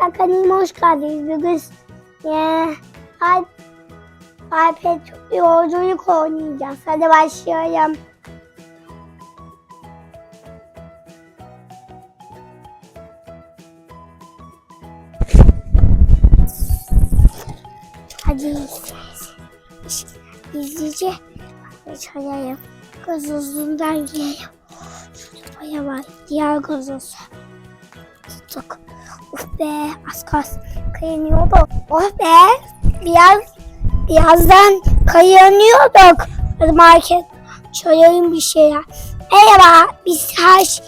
Arkadaşlar kanalıma hoş geldiniz. Bugün iP- iPad yolculuk oynayacağız. Hadi başlayalım. Hadi izleyici çalayım. Gazozundan geliyor. Şurada baya var. Diğer gazoz. Tuttuk. Of be az kalsın kayınıyordu. Oh be biraz birazdan kayınıyorduk. Market çalayım bir şeyler. Merhaba biz her şey?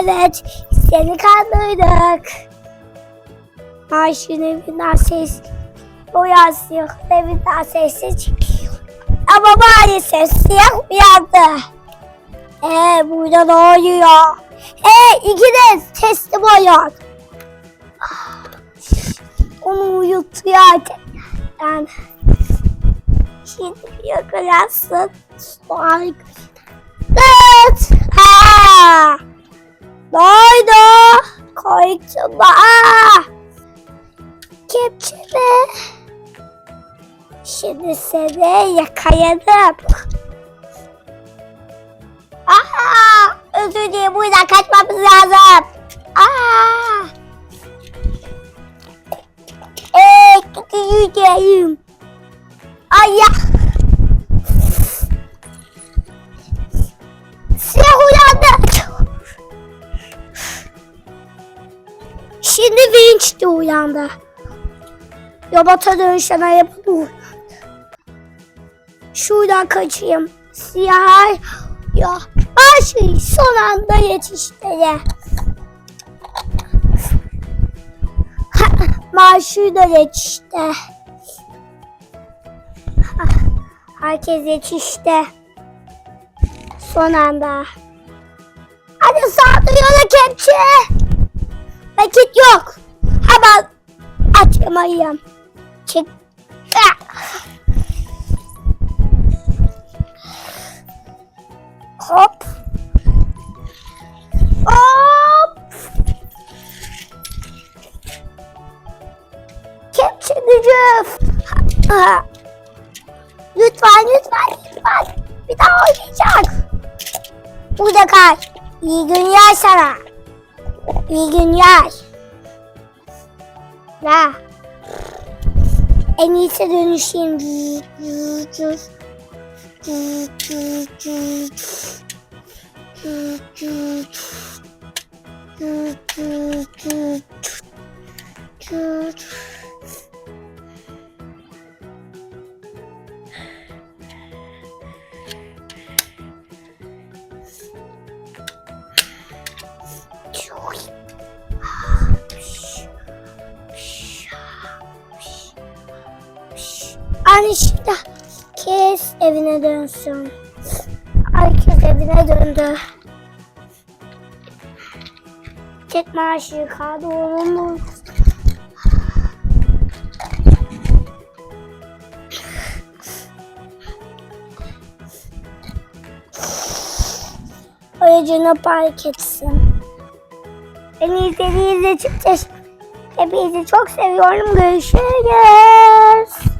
Evet seni kandırdık. Maaşın evinden ses uyansıyor. Evinden sesi çıkıyor. Ama maalesef siyah uyandı. Ee burada ne oluyor? Ee ikiniz teslim olun. Onu uyutuyor artık. Yani şimdi yakalarsın. Sonra Dıt! Ha! Oldu? Korktum. Aa! Kepçeme. Şimdi seni yakaladım. Aha! Özür dilerim buradan kaçmamız lazım. Aa! Eee gideceğim. Ay ya. Siyah uyandı. Şimdi Vinç de uyandı. Robota dönüşen da uyandı. Şuradan kaçayım. Siyah ya şey son anda yetişti ya. Maaşı da yetişti. Herkes yetişti. Son anda. Hadi saldırıyorlar kepçe. Vakit yok. Hemen açmalıyım. Çık. Hop. Hop. Gücü. Ha. Lütfen lütfen lütfen. Bir daha oynayacak. Burada kal. İyi günler sana. İyi günler. La. En iyisi dönüşeyim. Anne şimdi kes evine dönsün. Herkes evine döndü. Tek maaşı kaldı onun. Aracını park etsin. Beni izlediğiniz için teşekkür Hepinizi çok seviyorum. Görüşürüz.